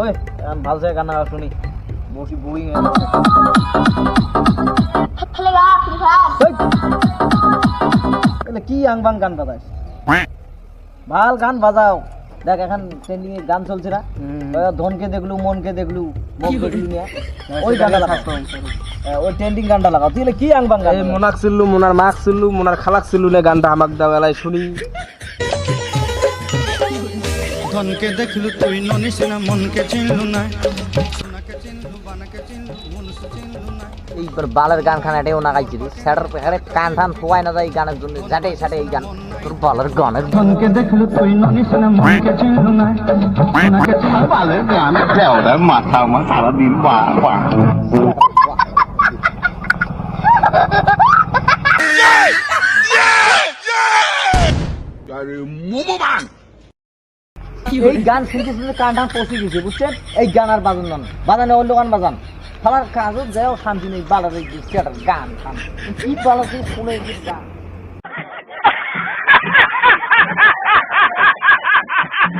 ওই ভালো থেকে গান শুনি। বসি বই কি আং বাং গান বাজাস ভালো গান বাজাও। দেখ এখন ট্রেন্ডিং এ গান চলছে না। ধনকে দেখলু মনকে দেখলু ওই গানটা লাগাও। হ্যাঁ, ওই ট্রেন্ডিং গানটা লাগাও। তুই কি আং বাং গান মোনাক চিল্লু মোনার মাক চিল্লু মোনার খালাক চিল্লু নে গানটা আমাক দাও এলাই শুনি। ধনকে দেখলু তুই ননিস না মনকে চিনলু না। এইবার বালের গান খান এটাও না। গাইছিলি। স্যাটার পেখারে কান টান থোয়াই না যায় গানের জন্য। যাটে সাটে এই গান। তোর বালের গানের ধনকে দেখলু তুই ননিস না মনকে চিনলু না। বালের গান দেওয়ার মাথা আমার সারাদিন বা বা এই গান শুনতে শুনতে কান টান পচে গেছে, বুঝছেন? এই গান আর বাজান না বাজানে অন্য গান বাজান। খালার কাজও যাও শান্তি নেই বাড়ার গান কি বাড়াতে শুনে গান।